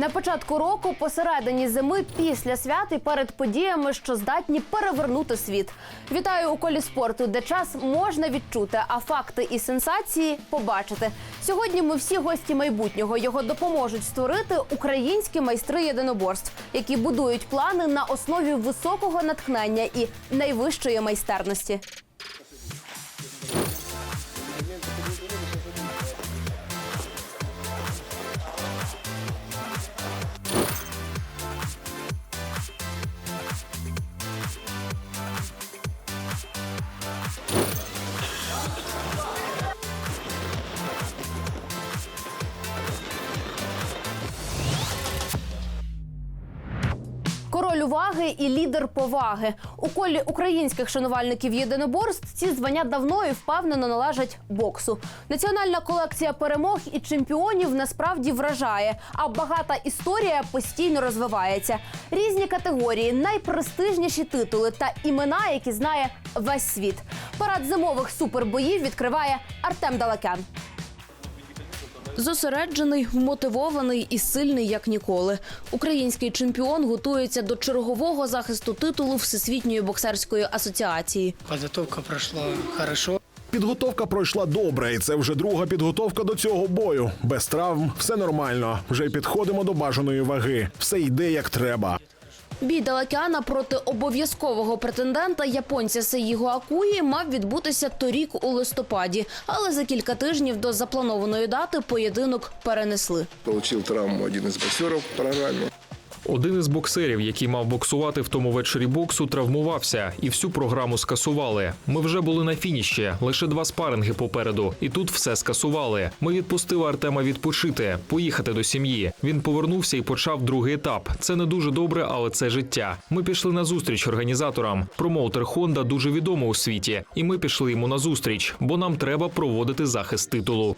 На початку року, посередині зими, після свят і перед подіями, що здатні перевернути світ. Вітаю у колі спорту, де час можна відчути, а факти і сенсації побачити. Сьогодні ми всі гості майбутнього. Його допоможуть створити українські майстри єдиноборств, які будують плани на основі високого натхнення і найвищої майстерності. Король уваги і лідер поваги у колі українських шанувальників єдиноборств ці звання давно і впевнено належать боксу. Національна колекція перемог і чемпіонів насправді вражає, а багата історія постійно розвивається. Різні категорії, найпрестижніші титули та імена, які знає весь світ. Парад зимових супербоїв відкриває Артем Далакян. Зосереджений, вмотивований і сильний як ніколи. Український чемпіон готується до чергового захисту титулу Всесвітньої боксерської асоціації. Підготовка пройшла хорошо. Підготовка пройшла добре, і це вже друга підготовка до цього бою. Без травм, все нормально. Вже підходимо до бажаної ваги. Все йде як треба. Бій Далакяна проти обов'язкового претендента японця Сеїго Акуї мав відбутися торік у листопаді, але за кілька тижнів до запланованої дати поєдинок перенесли. Получив травму один із боксерів в программе. Один із боксерів, який мав боксувати в тому вечорі боксу, травмувався і всю програму скасували. Ми вже були на фініші, лише два спаринги попереду, і тут все скасували. Ми відпустили Артема відпочити, поїхати до сім'ї. Він повернувся і почав другий етап. Це не дуже добре, але це життя. Ми пішли на зустріч організаторам. Промоутер Хонда дуже відомо у світі, і ми пішли йому на зустріч, бо нам треба проводити захист титулу.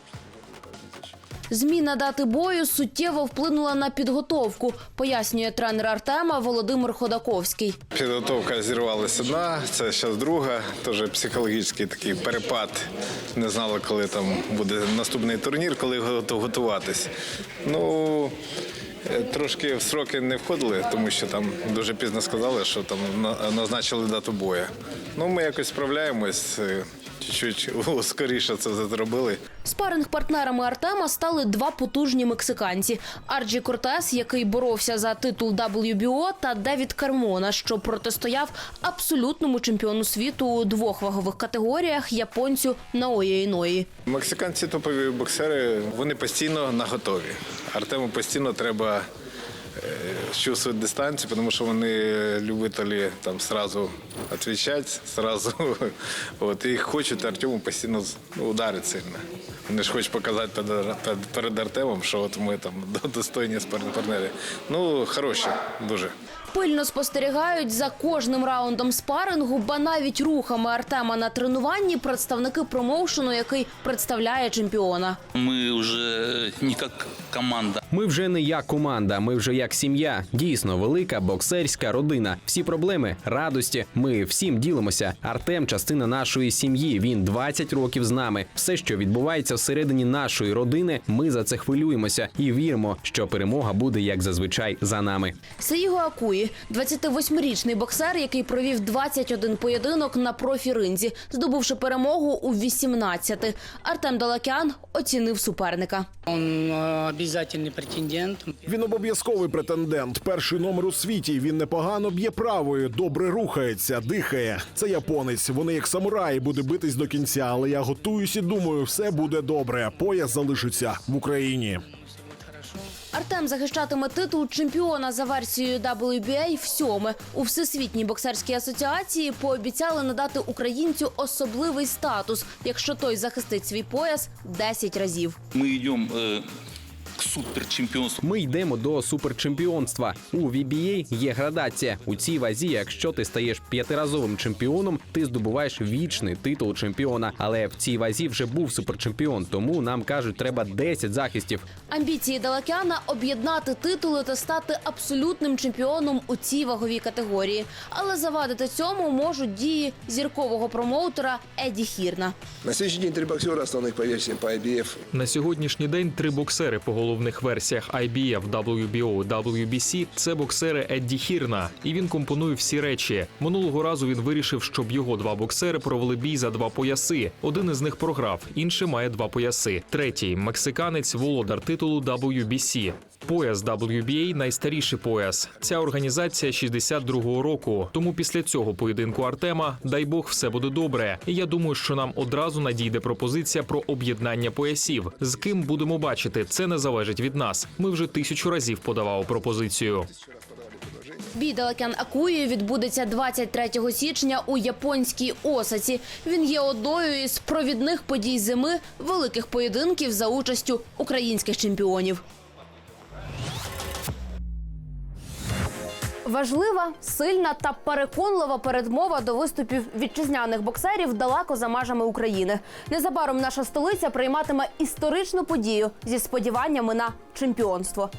Зміна дати бою суттєво вплинула на підготовку, пояснює тренер Артема Володимир Ходаковський. Підготовка зірвалася одна, це зараз друга. Теж психологічний такий перепад. Не знали, коли там буде наступний турнір, коли готуватись. Ну е, трошки в сроки не входили, тому що там дуже пізно сказали, що там на- назначили дату бою. Ну ми якось справляємось. Чуть-чуть скоріше це зробили. Спаринг-партнерами Артема стали два потужні мексиканці: Арджі Кортес, який боровся за титул WBO, та Девід Кармона, що протистояв абсолютному чемпіону світу у двох вагових категоріях японцю Наої Іної. Мексиканці топові боксери, вони постійно на готові. Артему постійно треба е, дистанцию, дистанцію, тому що вони любителі там сразу отвечать, сразу вот, і хочуть Артему постійно ударить сильно. Вони ж хочуть показати перед, Артемом, що от ми там достойні партнери. Ну, хороші, дуже. Пильно спостерігають за кожним раундом спарингу, ба навіть рухами Артема на тренуванні представники промоушену, який представляє чемпіона. Мы уже не как команда. Ми вже не як команда, ми вже як сім'я. Дійсно, велика боксерська родина. Всі проблеми, радості. Ми всім ділимося. Артем частина нашої сім'ї. Він 20 років з нами. Все, що відбувається всередині нашої родини, ми за це хвилюємося і віримо, що перемога буде як зазвичай за нами. Сеїго Акуї, 28-річний боксер, який провів 21 поєдинок на профі-ринзі, здобувши перемогу у 18. Артем Далакян оцінив суперника. Он э, претендент. Він обов'язковий претендент. Перший номер у світі. Він непогано б'є правою, добре рухається, дихає. Це японець. Вони як самураї буде битись до кінця. Але я готуюсь і думаю, все буде добре. Пояс залишиться в Україні. Артем захищатиме титул чемпіона за версією WBA в сьоме. У всесвітній боксерській асоціації пообіцяли надати українцю особливий статус, якщо той захистить свій пояс 10 разів. Ми идем э, к. Ми йдемо до суперчемпіонства. У VBA є градація. У цій вазі, якщо ти стаєш п'ятиразовим чемпіоном, ти здобуваєш вічний титул чемпіона. Але в цій вазі вже був суперчемпіон, тому нам кажуть, треба 10 захистів. Амбіції Далакяна об'єднати титули та стати абсолютним чемпіоном у цій ваговій категорії. Але завадити цьому можуть дії зіркового промоутера Еді Хірна. На следующий день три боксера основных по версиям по IBF. На сьогоднішній день три боксери по головним пробних версіях IBF, WBO, WBC – це боксери Едді Хірна, і він компонує всі речі. Минулого разу він вирішив, щоб його два боксери провели бій за два пояси. Один із них програв, інший має два пояси. Третій мексиканець володар титулу WBC. Пояс WBA – найстаріший пояс. Ця організація 62-го року. Тому після цього поєдинку Артема, дай Бог, все буде добре. І я думаю, що нам одразу надійде пропозиція про об'єднання поясів. З ким будемо бачити, це не залежить від нас. Ми вже тисячу разів подавали пропозицію. Бій Далекян Акуї відбудеться 23 січня у японській Осаці. Він є одною із провідних подій зими великих поєдинків за участю українських чемпіонів. Важлива, сильна та переконлива передмова до виступів вітчизняних боксерів далеко за межами України. Незабаром наша столиця прийматиме історичну подію зі сподіваннями на чемпіонство.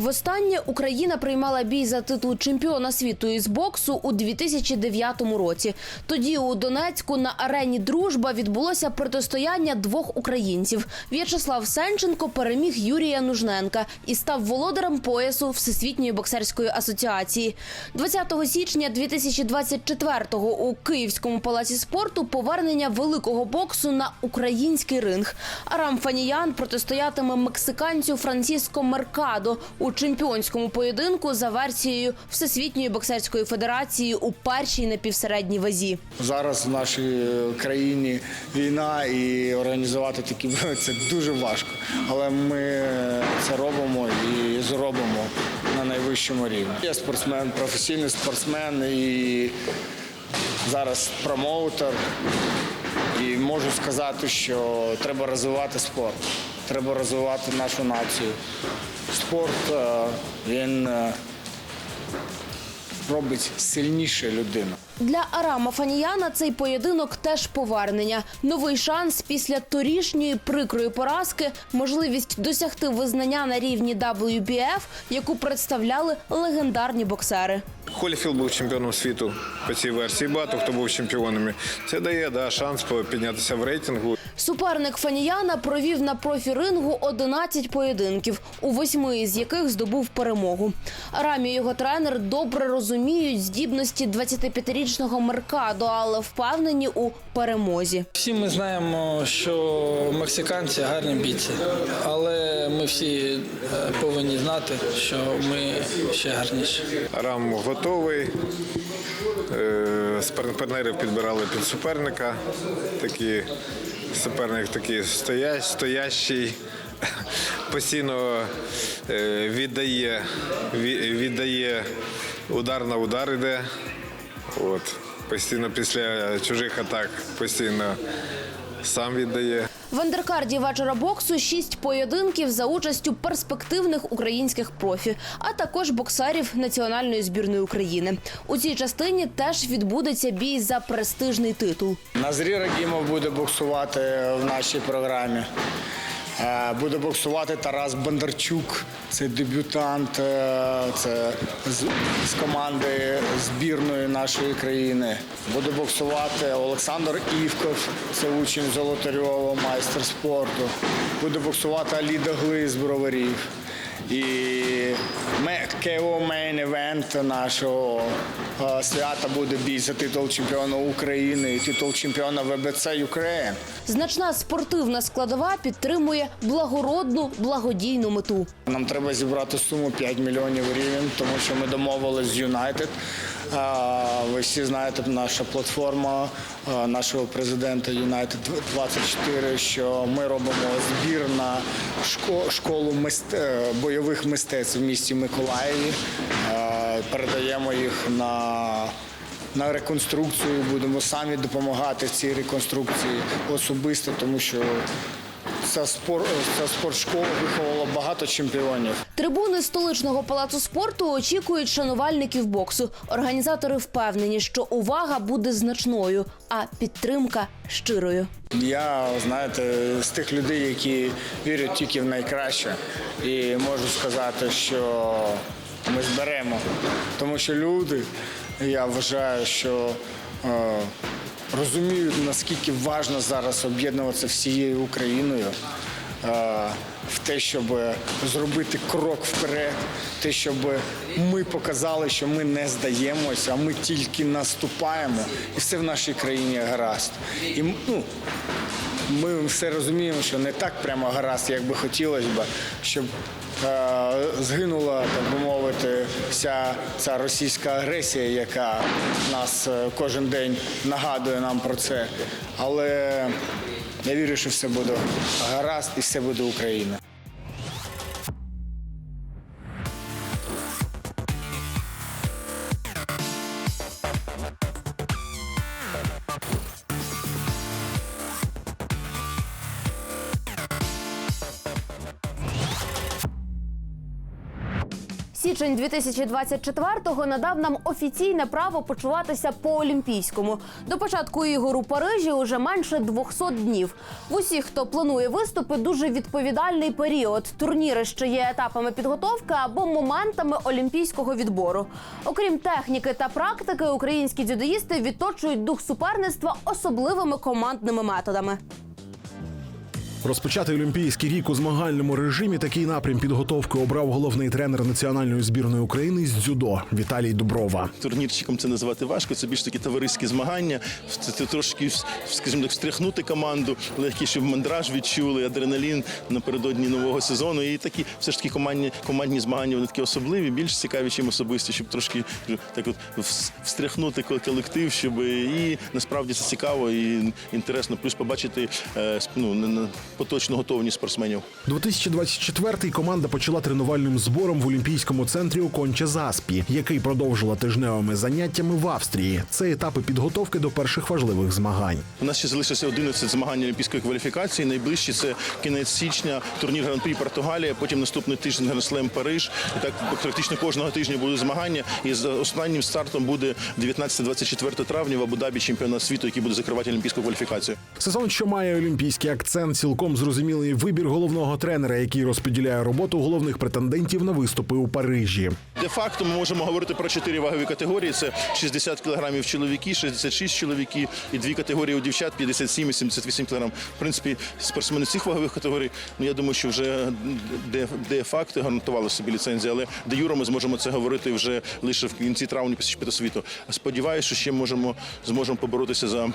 Востаннє Україна приймала бій за титул чемпіона світу із боксу у 2009 році. Тоді у Донецьку на арені Дружба відбулося протистояння двох українців. В'ячеслав Сенченко переміг Юрія Нужненка і став володарем поясу Всесвітньої боксерської асоціації. 20 січня 2024-го у Київському палаці спорту повернення великого боксу на український ринг. Арам Фаніян протистоятиме мексиканцю Франсіско Меркадо у чемпіонському поєдинку за версією Всесвітньої боксерської федерації у першій напівсередній вазі. Зараз в нашій країні війна і організувати такі бої це дуже важко. Але ми це робимо і зробимо на найвищому рівні. Я спортсмен, професійний спортсмен і зараз промоутер. І можу сказати, що треба розвивати спорт, треба розвивати нашу націю. Спорт е, він е, робить сильніше людину. Для Арама Фаніяна цей поєдинок теж повернення. Новий шанс після торішньої прикрої поразки, можливість досягти визнання на рівні WBF, яку представляли легендарні боксери. Холіфілд був чемпіоном світу по цій версії. Багато хто був чемпіонами. Це дає да, шанс піднятися в рейтингу. Суперник Фаніяна провів на профі-рингу 11 поєдинків, у восьми з яких здобув перемогу. Рамі його тренер добре розуміють здібності 25-річного Меркадо, але впевнені у перемозі. Всі ми знаємо, що мексиканці гарні бійці, але ми всі е, повинні знати, що ми ще гарніші. Арам готовий. Е, Спарринг-партнерів підбирали під суперника. Такі, суперник такий стоя, стоящий, постійно е, віддає, віддає удар на удар іде. От. Постійно після чужих атак постійно сам віддає. В андеркарді вечора боксу шість поєдинків за участю перспективних українських профі, а також боксерів національної збірної України. У цій частині теж відбудеться бій за престижний титул. Назрі Рагімов буде боксувати в нашій програмі. Е, Буде боксувати Тарас Бондарчук, це дебютант, е, це з, з команди збірної нашої країни. Буде боксувати Олександр Івков, це учень Золотарьова, майстер спорту. Буде боксувати Аліда Гли з броварів. І мейн евент нашого е, свята буде бій за титул чемпіона України і титул чемпіона ВБЦ Ukraine. Значна спортивна складова підтримує благородну благодійну мету. Нам треба зібрати суму 5 мільйонів гривень, тому що ми домовились з. А, Ви всі знаєте, наша платформа нашого президента United 24, що ми робимо збір на шко- школу мист- е, бойових мистецтв в місті Миколаєві. Передаємо їх на на реконструкцію будемо самі допомагати в цій реконструкції особисто, тому що ця спор ця спортшкола виховала багато чемпіонів. Трибуни столичного палацу спорту очікують шанувальників боксу. Організатори впевнені, що увага буде значною, а підтримка щирою. Я знаєте з тих людей, які вірять тільки в найкраще, і можу сказати, що ми зберемо, тому що люди, я вважаю, що е, розуміють наскільки важливо зараз об'єднуватися всією Україною. в те, щоб зробити крок вперед, те, щоб ми показали, що ми не здаємося, а ми тільки наступаємо, і все в нашій країні гаразд. І ну, ми все розуміємо, що не так прямо гаразд, як би хотілося б, щоб е, згинула, так би мовити, вся ця російська агресія, яка нас е, кожен день нагадує нам про це. Але я вірю, що все буде гаразд і все буде Україна. Січень 2024-го надав нам офіційне право почуватися по-олімпійському. До початку ігор у Парижі уже менше 200 днів. В усіх, хто планує виступи, дуже відповідальний період. Турніри ще є етапами підготовки або моментами олімпійського відбору. Окрім техніки та практики, українські дзюдоїсти відточують дух суперництва особливими командними методами. Розпочати олімпійський рік у змагальному режимі такий напрям підготовки обрав головний тренер національної збірної України з дзюдо Віталій Дуброва. турнірчиком це називати важко. Це більш такі товариські змагання. Це, це трошки, скажімо так, встряхнути команду, легкий, щоб мандраж відчули, адреналін напередодні нового сезону. І такі все ж таки командні, командні змагання вони такі особливі, більш цікаві, чим особисті, щоб трошки так от встряхнути кол- колектив, щоб і насправді це цікаво і інтересно. Плюс побачити е, ну, на поточну готовність спортсменів. 2024-й команда почала тренувальним збором в Олімпійському центрі у Конче Заспі, який продовжила тижневими заняттями в Австрії. Це етапи підготовки до перших важливих змагань. У нас ще залишилося 11 змагань олімпійської кваліфікації. Найближчі це кінець січня, турнір Гран-прі Португалія, потім наступний тиждень Гранслем Париж. І так практично кожного тижня будуть змагання. І з останнім стартом буде 19-24 травня в Абу-Дабі чемпіонат світу, який буде закривати олімпійську кваліфікацію. Сезон, що має олімпійський акцент, цілком зрозумілий вибір головного тренера, який розподіляє роботу головних претендентів на виступи у Парижі. Де-факто ми можемо говорити про чотири вагові категорії: це 60 кілограмів чоловіки, 66 чоловіки і дві категорії у дівчат 57 і 78 кілограм. В принципі, спортсмени цих вагових категорій. Ну я думаю, що вже де, де факти гарантували собі ліцензії, але де юро ми зможемо це говорити вже лише в кінці травня після чемпіонату світу. Сподіваюся, що ще можемо зможемо поборотися за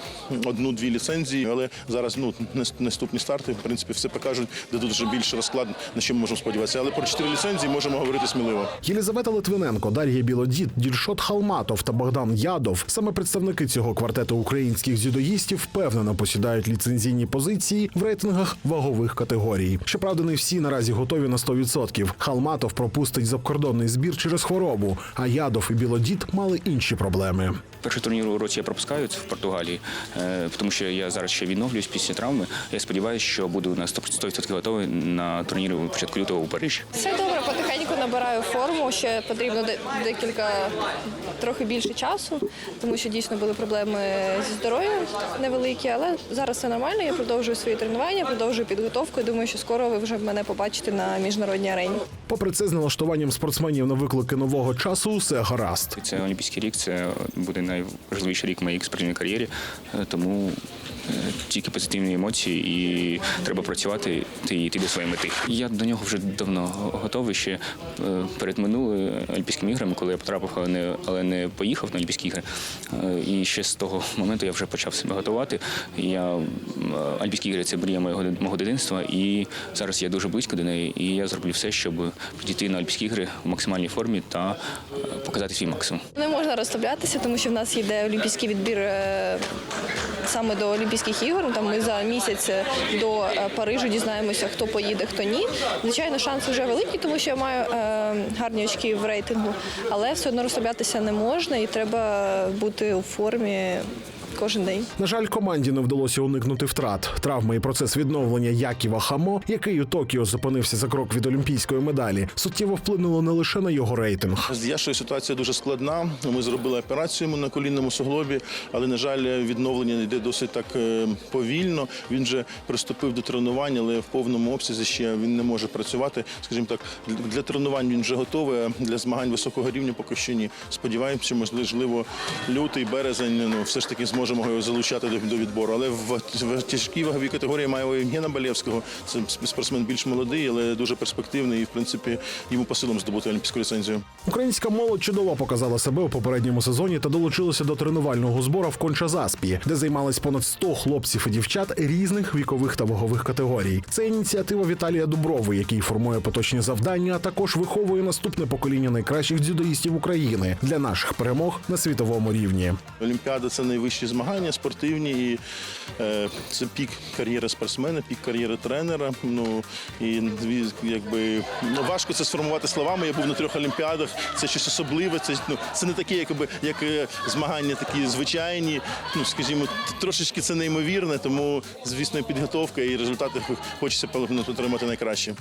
одну-дві ліцензії, але зараз ну нас- наступні старти, принципі, все покажуть, де тут вже більше розклад, на що ми можемо сподіватися. Але про чотири ліцензії можемо говорити сміливо. Єлізавета Литвиненко, Дар'я Білодід, Дільшот Халматов та Богдан Ядов саме представники цього квартету українських дзюдоїстів впевнено посідають ліцензійні позиції в рейтингах вагових категорій. Щоправда, не всі наразі готові на 100%. Халматов пропустить закордонний збір через хворобу, а Ядов і Білодід мали інші проблеми. Перший турнір у році я пропускаю в Португалії, е, тому що я зараз ще відновлююсь після травми. Я сподіваюся, що буду на 100% готовий на турнірі у початку лютого у Парижі. Все добре, потихеньку набираю форму. Ще потрібно декілька трохи більше часу, тому що дійсно були проблеми зі здоров'ям невеликі, але зараз все нормально. Я продовжую свої тренування, продовжую підготовку. і Думаю, що скоро ви вже мене побачите на міжнародній арені. Попри це, з налаштуванням спортсменів на виклики нового часу, усе гаразд. Це олімпійський рік, це буде найважливіший рік в моїй спортивній кар'єрі, е, тому тільки позитивні емоції і треба працювати та йти до своєї мети. Я до нього вже давно готовий ще е, перед минулими Олімпійськими іграми, коли я потрапив, але не, але не поїхав на Олімпійські ігри. Е, І ще з того моменту я вже почав себе готувати. Я е, Олімпійські ігри це мрія моєго мого дитинства, і зараз я дуже близько до неї. І я зроблю все, щоб підійти на Олімпійські ігри в максимальній формі та показати свій максимум. Не можна розслаблятися, тому що в нас йде олімпійський відбір саме до Олімпійських ігор. Там ми за місяць до е, Парижу дізнаємося, хто поїде, хто ні. Звичайно, шанси вже великі, тому що я маю е, гарні очки в рейтингу, але все одно розслаблятися не можна і треба бути у формі кожен день. На жаль, команді не вдалося уникнути втрат. Травми і процес відновлення Яківа Хамо, який у Токіо зупинився за крок від олімпійської медалі, суттєво вплинуло не лише на його рейтинг. З Яшою ситуація дуже складна. Ми зробили операцію йому на колінному суглобі, але на жаль, відновлення йде досить так е, повільно. Він вже приступив до тренувань, але в повному обсязі ще він не може працювати. Скажімо так, для тренувань він вже готовий. а Для змагань високого рівня поки що ні. Сподіваємося, можливо лютий березень ну все ж таки зможе можемо його залучати до, до відбору. Але в, в тяжкій ваговій категорії маємо Євгена Балєвського. Це спортсмен більш молодий, але дуже перспективний. І в принципі йому по силам здобути олімпійську ліцензію. Українська молодь чудово показала себе у попередньому сезоні та долучилася до тренувального збору в Конча-Заспі, де займались понад 100 хлопців і дівчат різних вікових та вагових категорій. Це ініціатива Віталія Дуброви, який формує поточні завдання, а також виховує наступне покоління найкращих дзюдоїстів України для наших перемог на світовому рівні. Олімпіада це найвищі змагання спортивні, і е, це пік кар'єри спортсмена, пік кар'єри тренера. Ну і якби ну, важко це сформувати словами. Я був на трьох олімпіадах. Це щось особливе. Це ну це не такі, якби як е, змагання, такі звичайні. Ну скажімо, трошечки це неймовірне, тому звісно, підготовка і результати хочеться отримати найкраще.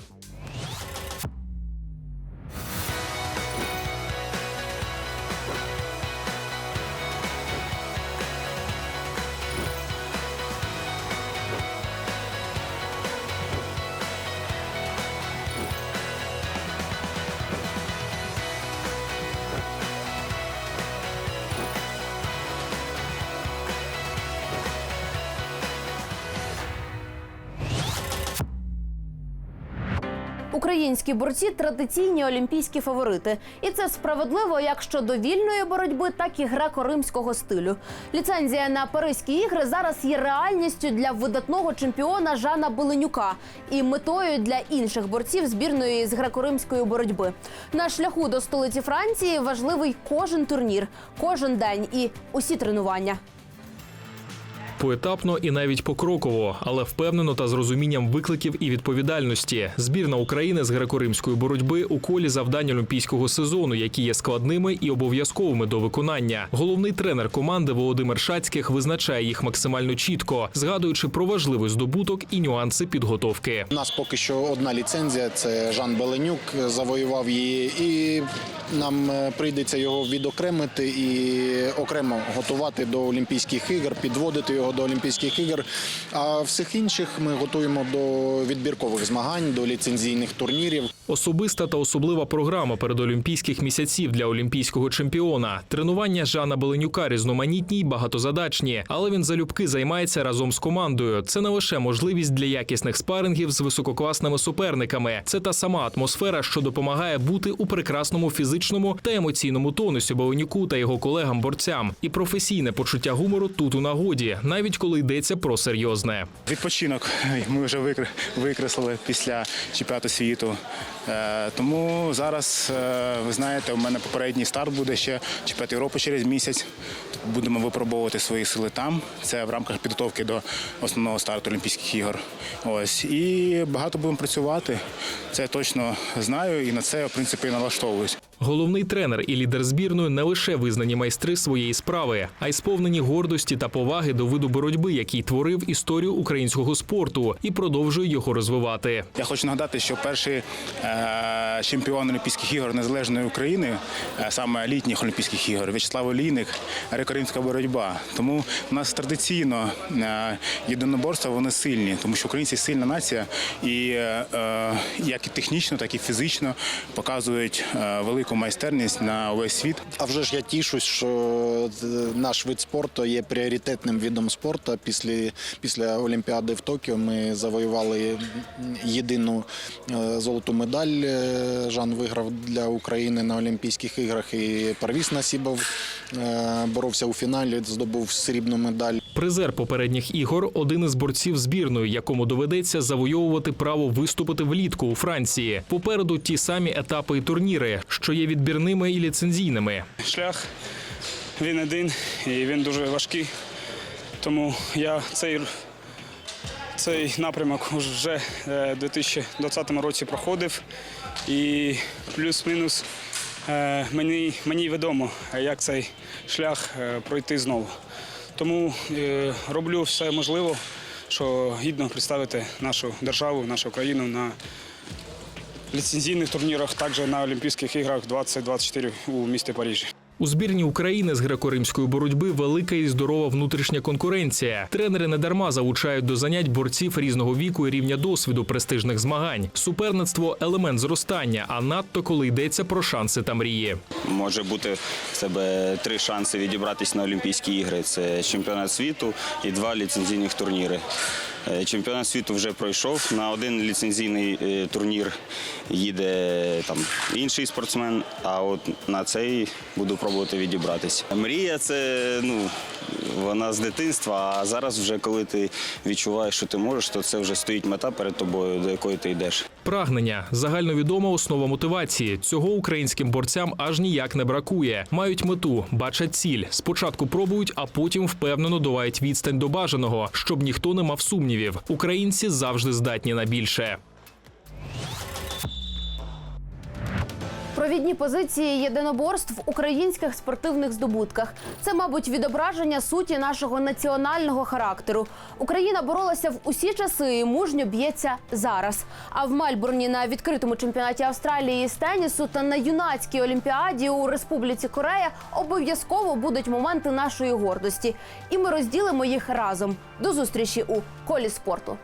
Українські борці традиційні олімпійські фаворити, і це справедливо як щодо вільної боротьби, так і греко-римського стилю. Ліцензія на Паризькі ігри зараз є реальністю для видатного чемпіона Жана Беленюка і метою для інших борців збірної з греко-римської боротьби. На шляху до столиці Франції важливий кожен турнір, кожен день і усі тренування. Поетапно і навіть покроково, але впевнено та з розумінням викликів і відповідальності. Збірна України з греко-римської боротьби у колі завдань олімпійського сезону, які є складними і обов'язковими до виконання. Головний тренер команди Володимир Шацьких визначає їх максимально чітко, згадуючи про важливий здобуток і нюанси підготовки. У нас поки що одна ліцензія це Жан Беленюк завоював її, і нам е, прийдеться його відокремити і окремо готувати до Олімпійських ігор, підводити його до Олімпійських ігор. А всіх інших ми готуємо до відбіркових змагань, до ліцензійних турнірів. Особиста та особлива програма передолімпійських місяців для олімпійського чемпіона. Тренування Жана Беленюка різноманітні й багатозадачні, але він залюбки займається разом з командою. Це не лише можливість для якісних спарингів з висококласними суперниками. Це та сама атмосфера, що допомагає бути у прекрасному фізичному та емоційному тонусі Беленюку та його колегам-борцям. І професійне почуття гумору тут у нагоді, навіть коли йдеться про серйозне. Відпочинок ми вже викреслили після чемпіонату світу. Е, Тому зараз, е, ви знаєте, у мене попередній старт буде ще чемпіонат Європи через місяць. Будемо випробовувати свої сили там. Це в рамках підготовки до основного старту Олімпійських ігор. Ось і багато будемо працювати. Це точно знаю, і на це я, в принципі налаштовуюсь. Головний тренер і лідер збірної не лише визнані майстри своєї справи, а й сповнені гордості та поваги до виду боротьби, який творив історію українського спорту і продовжує його розвивати. Я хочу нагадати, що перший е, чемпіон Олімпійських ігор незалежної України, е, саме літніх Олімпійських ігор, В'ячеслав Олійник, греко-римська боротьба. Тому у нас традиційно е, єдиноборства вони сильні, тому що українці сильна нація, і як і технічно, так і фізично показують е, велику майстерність на увесь світ. А вже ж я тішусь, що е, наш вид спорту є пріоритетним видом спорту. Після, після Олімпіади в Токіо ми завоювали єдину е, золоту медаль. Е, Жан виграв для України на Олімпійських іграх. І Парвіс Насібов боровся у фіналі, здобув срібну медаль. Призер попередніх ігор один із борців збірної, якому доведеться завойовувати право виступити влітку у Франції. Попереду ті самі етапи і турніри, що є відбірними і ліцензійними. Шлях він один і він дуже важкий. Тому я цей, цей напрямок вже е, у 2020 році проходив. І плюс-мінус е, мені, мені відомо, як цей шлях е, пройти знову. Тому роблю все можливе, що гідно представити нашу державу, нашу країну на ліцензійних турнірах, також на Олімпійських іграх 2024 у місті Парижі. У збірні України з греко-римської боротьби велика і здорова внутрішня конкуренція. Тренери недарма залучають до занять борців різного віку і рівня досвіду престижних змагань. Суперництво елемент зростання, а надто коли йдеться про шанси та мрії. Може бути в себе три шанси відібратись на Олімпійські ігри: це чемпіонат світу і два ліцензійних турніри. Е, Чемпіонат світу вже пройшов. На один ліцензійний е, турнір їде там інший спортсмен. А от на цей буду пробувати відібратись. Мрія це ну вона з дитинства. А зараз, вже коли ти відчуваєш, що ти можеш, то це вже стоїть мета перед тобою, до якої ти йдеш. Прагнення загальновідома основа мотивації. Цього українським борцям аж ніяк не бракує. Мають мету, бачать ціль. Спочатку пробують, а потім впевнено долають відстань до бажаного, щоб ніхто не мав сумнівів. Українці завжди здатні на більше. Провідні позиції єдиноборств в українських спортивних здобутках. Це, мабуть, відображення суті нашого національного характеру. Україна боролася в усі часи і мужньо б'ється зараз. А в Мальбурні на відкритому чемпіонаті Австралії з тенісу та на юнацькій олімпіаді у Республіці Корея обов'язково будуть моменти нашої гордості, і ми розділимо їх разом. До зустрічі у колі спорту.